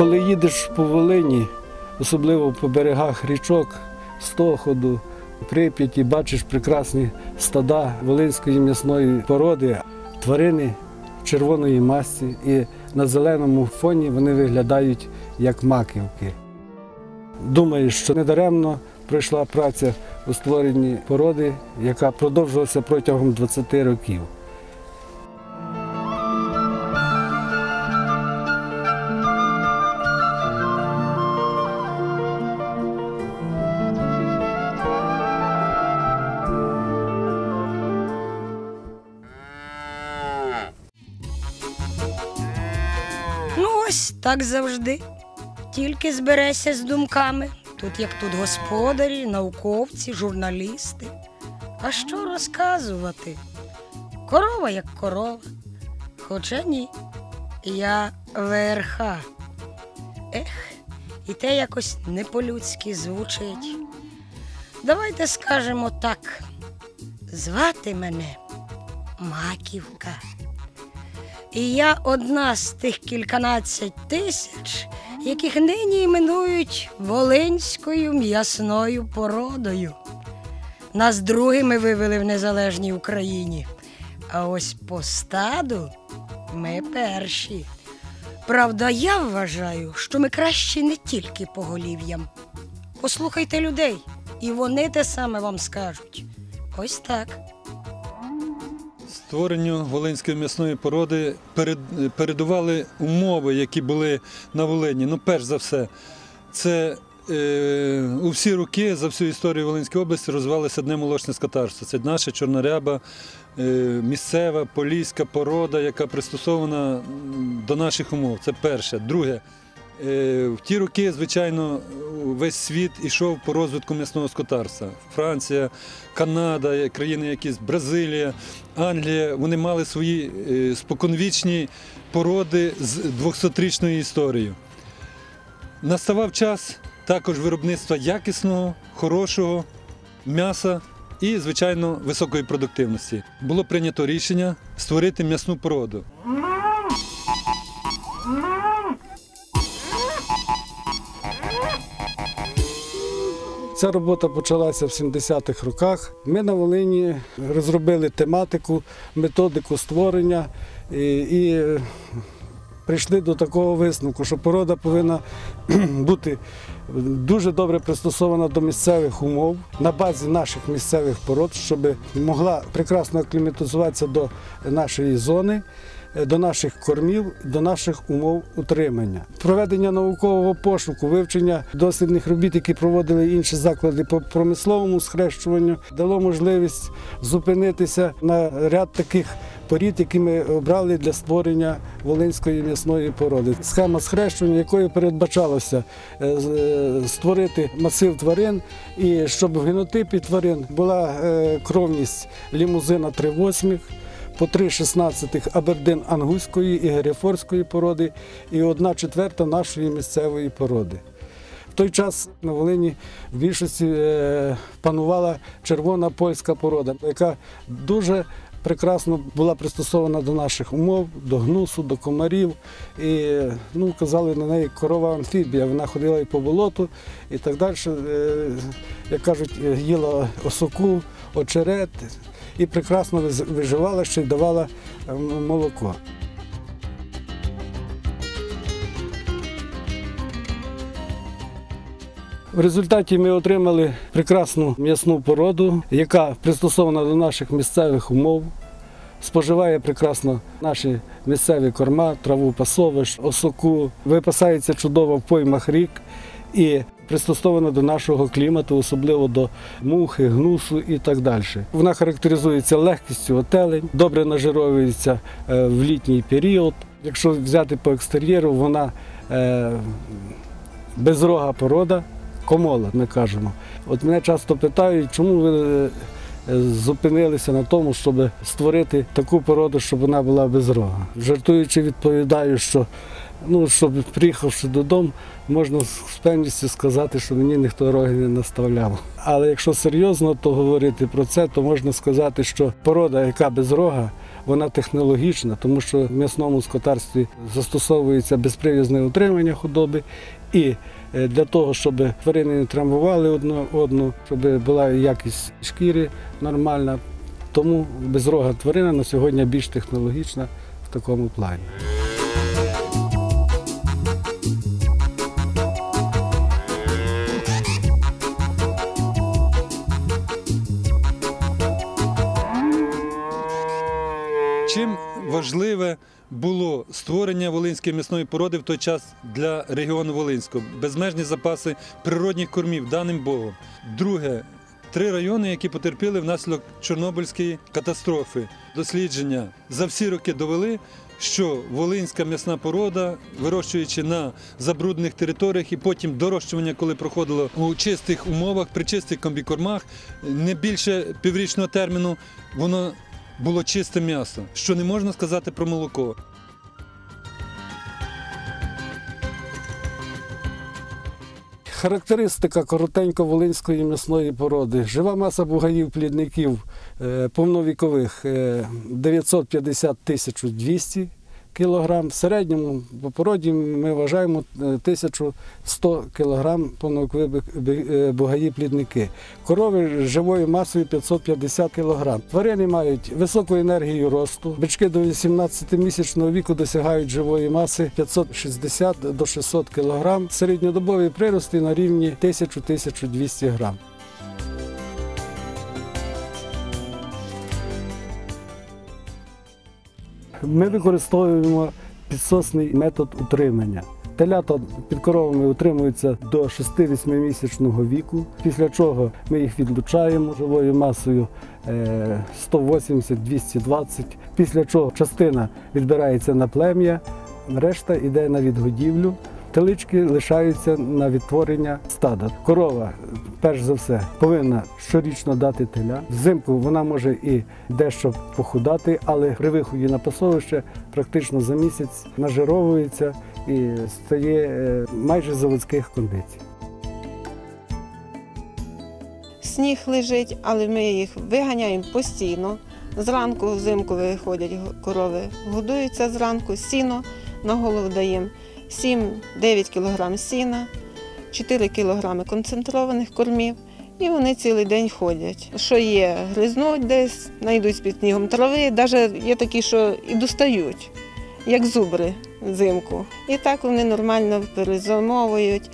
Коли їдеш по Волині, особливо по берегах річок, Стоходу, Прип'яті, бачиш прекрасні стада волинської м'ясної породи, тварини червоної масті, і на зеленому фоні вони виглядають як маківки. Думаю, що недаремно пройшла праця у створенні породи, яка продовжувалася протягом 20 років. Ось так завжди. Тільки зберешся з думками. Тут як тут господарі, науковці, журналісти. А що розказувати? Корова як корова. Хоча ні. Я ВРХ. Ех, і те якось не по-людськи звучить. Давайте скажемо так. Звати мене Маківка. І я одна з тих кільканадцять тисяч, яких нині іменують волинською м'ясною породою. Нас другими вивели в незалежній Україні. А ось по стаду ми перші. Правда, я вважаю, що ми кращі не тільки поголів'ям. Послухайте людей, і вони те саме вам скажуть. Ось так. Створенню волинської м'ясної породи перед, передували умови, які були на Волині. Ну, перш за все, це е, у всі роки за всю історію Волинської області розвивалося одне молочне скотарство. Це наша чорноряба, е, місцева поліська порода, яка пристосована до наших умов. Це перше. Друге. Е, В ті роки, звичайно, весь світ ішов по розвитку м'ясного скотарства. Франція, Канада, країни якісь, Бразилія, Англія, вони мали свої е, споконвічні породи з 200-річною історією. Наставав час також виробництва якісного, хорошого м'яса і, звичайно, високої продуктивності. Було прийнято рішення створити м'ясну породу. Ця робота почалася в 70-х роках. Ми на Волині розробили тематику, методику створення і, і прийшли до такого висновку, що порода повинна бути дуже добре пристосована до місцевих умов на базі наших місцевих пород, щоб могла прекрасно акліматизуватися до нашої зони. До наших кормів, до наших умов утримання, проведення наукового пошуку, вивчення дослідних робіт, які проводили інші заклади по промисловому схрещуванню, дало можливість зупинитися на ряд таких порід, які ми обрали для створення волинської м'ясної породи. Схема схрещування, якою передбачалося е, е, створити масив тварин, і щоб в генотипі тварин була е, кровність лімузина 3 восьмих, по 3 шістнадцятих абердин ангуської і герефорської породи, і одна четверта нашої місцевої породи. В той час на Волині в більшості е, панувала червона польська порода, яка дуже прекрасно була пристосована до наших умов, до гнусу, до комарів. І ну, казали на неї корова амфібія. Вона ходила і по болоту, і так далі. Е, Як кажуть, їла осоку, очерет і прекрасно виживала, ще й давала е, молоко. В результаті ми отримали прекрасну м'ясну породу, яка пристосована до наших місцевих умов, споживає прекрасно наші місцеві корма, траву пасовищ, осоку, випасається чудово в поймах рік. І пристосована до нашого клімату, особливо до мухи, гнусу і так далі. Вона характеризується легкістю отелень, добре нажировується е, в літній період. Якщо взяти по екстер'єру, вона е, безрога порода, комола, ми кажемо. От мене часто питають, чому ви е, зупинилися на тому, щоб створити таку породу, щоб вона була безрога. Жартуючи, відповідаю, що ну, щоб приїхавши додому, можна з певністю сказати, що мені ніхто роги не наставляв. Але якщо серйозно то говорити про це, то можна сказати, що порода, яка без рога, вона технологічна, тому що в м'ясному скотарстві застосовується безпривізне утримання худоби і е, для того, щоб тварини не травмували одну одну, щоб була якість шкіри нормальна. Тому безрога тварина на сьогодні більш технологічна в такому плані. Важливе було створення волинської м'ясної породи в той час для регіону Волинського? Безмежні запаси природних кормів даним Богом. Друге. Три райони, які потерпіли внаслідок Чорнобильської катастрофи. Дослідження за всі роки довели, що волинська м'ясна порода, вирощуючи на забруднених територіях і потім дорощування, коли проходило у чистих умовах, при чистих комбікормах, не більше піврічного терміну, воно було чисте м'ясо, що не можна сказати про молоко. Характеристика коротенько волинської м'ясної породи. Жива маса бугаїв плідників е, повновікових е, 950 тисяч 200 кг. В середньому по породі ми вважаємо е, 1100 кг повновікових е, бугаї плідники. Корови живою масою 550 кг. Тварини мають високу енергію росту. Бички до 18-місячного віку досягають живої маси 560 до 600 кг. Середньодобові прирости на рівні 1000-1200 грам. Ми використовуємо підсосний метод утримання. Телята під коровами утримуються до 6-8 місячного віку, після чого ми їх відлучаємо живою масою е, 180-220, після чого частина відбирається на плем'я, решта йде на відгодівлю. Телички лишаються на відтворення стада. Корова, перш за все, повинна щорічно дати теля. Взимку вона може і дещо похудати, але при виході на пасовище практично за місяць нажировується і стає е, майже заводських кондицій. Сніг лежить, але ми їх виганяємо постійно. Зранку взимку виходять корови, годуються зранку, сіно на голову даємо 7-9 кг сіна, 4 кг концентрованих кормів. І вони цілий день ходять. Що є, гризнуть десь, знайдуть під снігом трави, навіть є такі, що і достають, як зубри взимку. І так вони нормально перезимовують,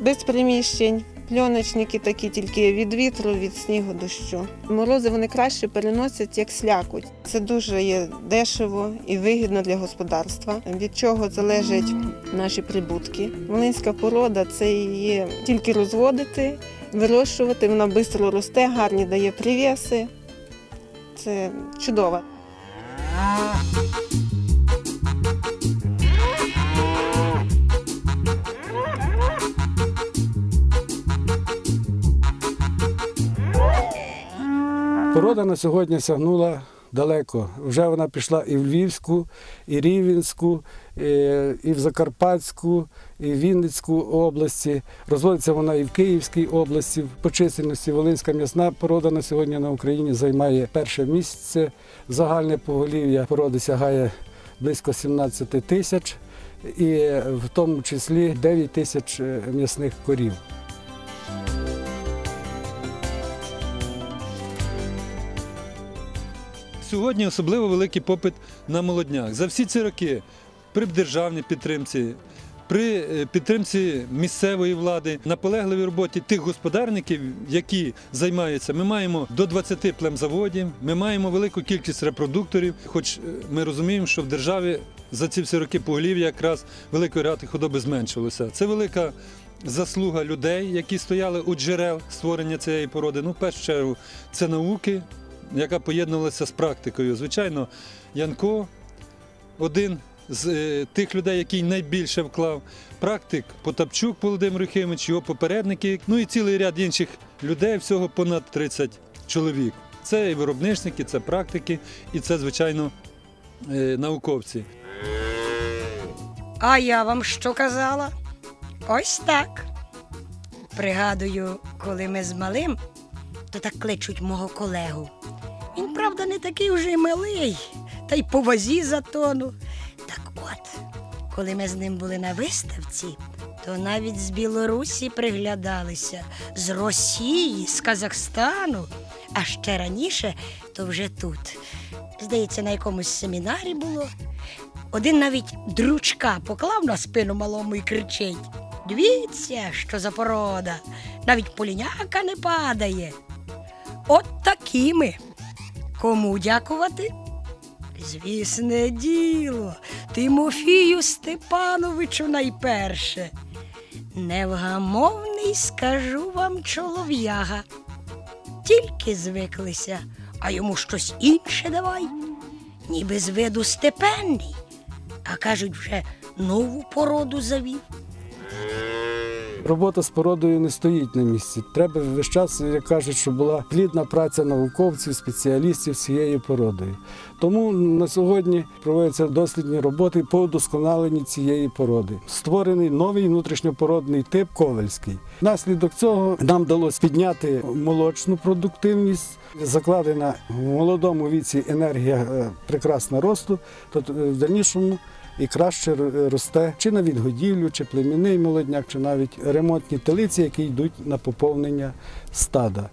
без приміщень, Пленочники такі тільки від вітру, від снігу, дощу. Морози вони краще переносять, як слякоть. Це дуже є дешево і вигідно для господарства. Від чого залежать наші прибутки. Волинська порода це є тільки розводити, вирощувати. Вона швидко росте, гарні дає привіси. Це чудово. Порода на сьогодні сягнула далеко. Вже вона пішла і в Львівську, і Рівненську, і, і в Закарпатську, і в Вінницьку області. Розводиться вона і в Київській області. По чисельності Волинська м'ясна порода на сьогодні на Україні займає перше місце. Загальне поголів'я породи сягає близько 17 тисяч, і в тому числі 9 тисяч е, м'ясних корів. Сьогодні особливо великий попит на молодняк. За всі ці роки при державній підтримці, при е, підтримці місцевої влади, наполегливій роботі тих господарників, які займаються, ми маємо до 20 племзаводів, ми маємо велику кількість репродукторів. Хоч е, ми розуміємо, що в державі за ці всі роки поголів'я якраз великої рати худоби зменшилося. Це велика. Заслуга людей, які стояли у джерел створення цієї породи. Ну, в першу чергу, це науки, яка поєднувалася з практикою. Звичайно, Янко один з е, тих людей, який найбільше вклав. Практик Потапчук Володимир Юхимович, його попередники, ну і цілий ряд інших людей, всього понад 30 чоловік. Це і виробничники, це практики, і це, звичайно, е, науковці. А я вам що казала? Ось так. Пригадую, коли ми з малим, то так кличуть мого колегу. Він, правда, не такий вже й малий, та й по вазі за тону. Так от, коли ми з ним були на виставці, то навіть з Білорусі приглядалися, з Росії, з Казахстану, а ще раніше, то вже тут. Здається, на якомусь семінарі було. Один навіть дручка поклав на спину малому і кричить: Дивіться, що за порода, навіть поліняка не падає. От такі ми. Кому дякувати? Звісне діло, Тимофію Степановичу найперше. Невгамовний, скажу вам, чолов'яга. Тільки звиклися, а йому щось інше давай. Ніби з виду степенний, а кажуть, вже нову породу завів. Робота з породою не стоїть на місці. Треба весь час, як кажуть, щоб була плідна праця науковців, спеціалістів з цією породою. Тому на сьогодні проводяться дослідні роботи по удосконаленні цієї породи. Створений новий внутрішньопородний тип ковальський. Внаслідок цього нам вдалося підняти молочну продуктивність. Закладена в молодому віці енергія е, прекрасна росту, то е, в дальнішому і краще росте чи на відгодівлю, чи племінний молодняк, чи навіть ремонтні телиці, які йдуть на поповнення стада.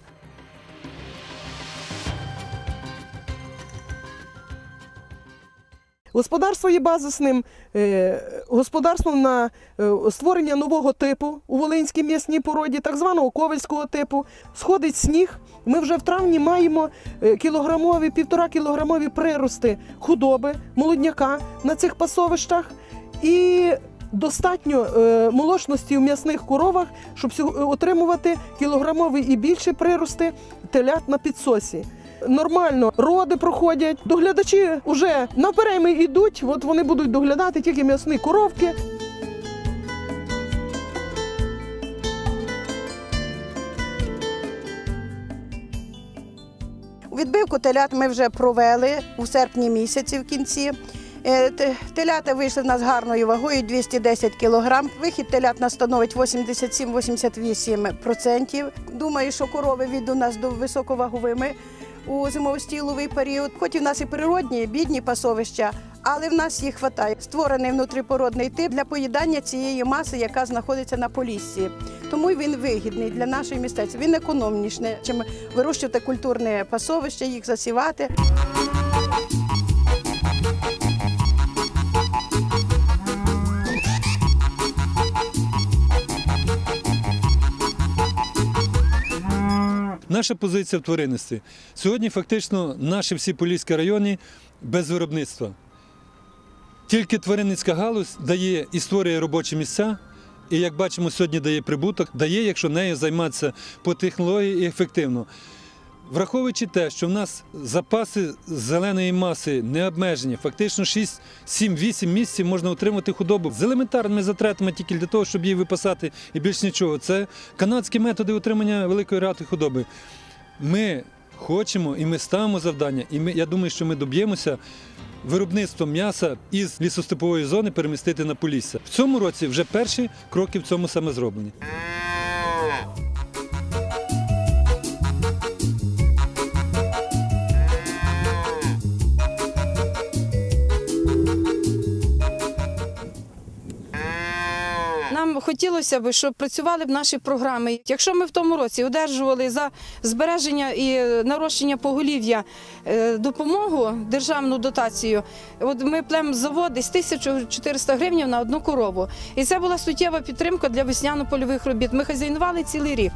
Господарство є базисним е, господарством на е, створення нового типу у Волинській м'ясній породі, так званого ковальського типу. Сходить сніг. Ми вже в травні маємо е, кілограмові, півтора кілограмові прирости худоби, молодняка на цих пасовищах. І достатньо молочності в м'ясних коровах, щоб отримувати кілограмові і більші прирости телят на підсосі. Нормально роди проходять, доглядачі вже наперейми йдуть, от вони будуть доглядати тільки м'ясні коровки. Відбивку телят ми вже провели у серпні місяці в кінці. Е, Телята вийшли в нас гарною вагою 210 кг. Вихід телят нас становить 87-88%. Думаю, що корови від у нас до високоваговими у зимовостіловий період. Хоч і в нас і природні, бідні пасовища, але в нас їх вистачає. Створений внутріпородний тип для поїдання цієї маси, яка знаходиться на поліссі. Тому він вигідний для нашої місцевості. Він економніший, чим вирощувати культурне пасовище, їх засівати. Наша позиція в тваринництві. Сьогодні фактично наші всі поліські райони без виробництва. Тільки тваринницька галузь дає і створює робочі місця, і як бачимо, сьогодні дає прибуток, дає, якщо нею займатися по технології і ефективно. Враховуючи те, що в нас запаси зеленої маси не обмежені, фактично 6, 7, 8 місяців можна отримати худобу з елементарними затратами тільки для того, щоб її випасати і більш нічого. Це канадські методи утримання великої рати худоби. Ми хочемо і ми ставимо завдання, і ми, я думаю, що ми доб'ємося виробництво м'яса із лісостепової зони перемістити на Полісся. В цьому році вже перші кроки в цьому саме зроблені. Хотілося б, щоб працювали б наші програми. Якщо ми в тому році одержували за збереження і нарощення поголів'я е, допомогу, державну дотацію, от ми плем завод десь 1400 гривень на одну корову. І це була суттєва підтримка для весняно-польових робіт. Ми хазяйнували цілий рік.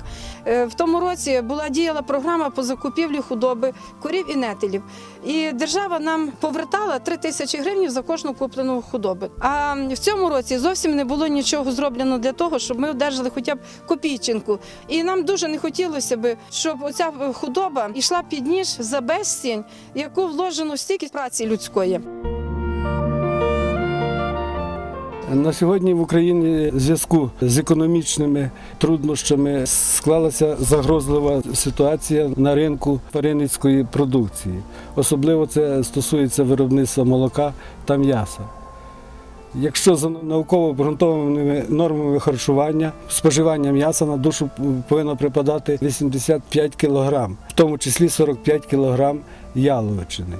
Е, В тому році була діяла програма по закупівлі худоби корів і нетелів. І держава нам повертала 3 тисячі гривень за кожну куплену худоби. А в цьому році зовсім не було нічого зроблено для того, щоб ми одержали хоча б копійчинку. І нам дуже не хотілося б, щоб оця худоба йшла під ніж за безцінь, яку вложено стільки праці людської. На сьогодні в Україні в зв'язку з економічними труднощами склалася загрозлива ситуація на ринку тваринницької продукції. Особливо це стосується виробництва молока та м'яса. Якщо за науково обґрунтованими нормами харчування, споживання м'яса на душу повинно припадати 85 кг, в тому числі 45 кг яловичини.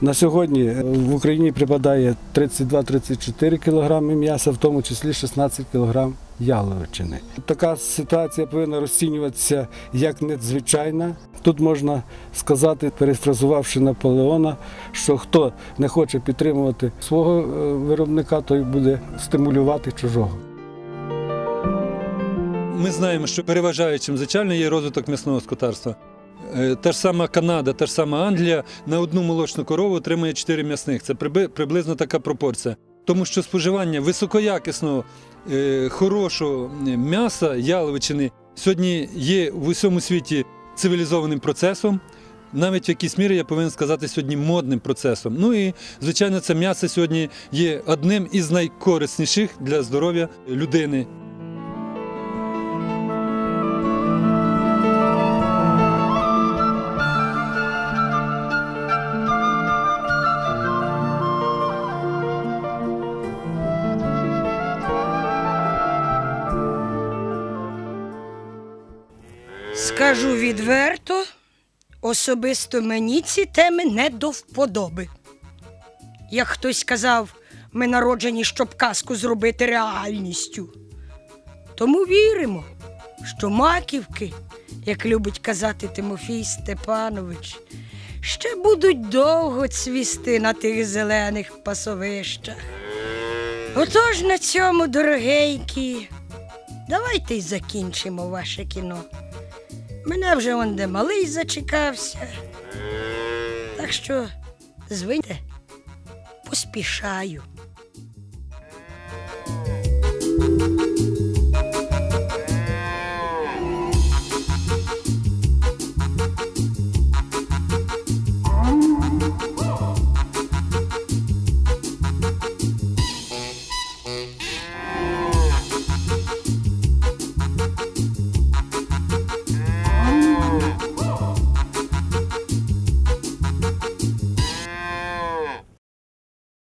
На сьогодні е, в Україні припадає 32-34 кг м'яса, в тому числі 16 кг яловичини. Така ситуація повинна розцінюватися як надзвичайна. Тут можна сказати, перефразувавши Наполеона, що хто не хоче підтримувати свого е, виробника, той буде стимулювати чужого. Ми знаємо, що переважаючим, звичайно, є розвиток м'ясного скотарства. Е, Та ж сама Канада, та ж сама Англія на одну молочну корову отримує 4 м'ясних. Це приблизно така пропорція. Тому що споживання високоякісного, е, хорошого м'яса, яловичини сьогодні є в усьому світі цивілізованим процесом. Навіть в якійсь мірі я повинен сказати сьогодні модним процесом. Ну і звичайно, це м'ясо сьогодні є одним із найкорисніших для здоров'я людини. Відверто, особисто мені ці теми не до вподоби. Як хтось сказав, ми народжені, щоб казку зробити реальністю. Тому віримо, що маківки, як любить казати Тимофій Степанович, ще будуть довго цвісти на тих зелених пасовищах. Отож на цьому, дорогенькі, давайте й закінчимо ваше кіно. Мене вже он де малий зачекався. Так що, звиньте, поспішаю.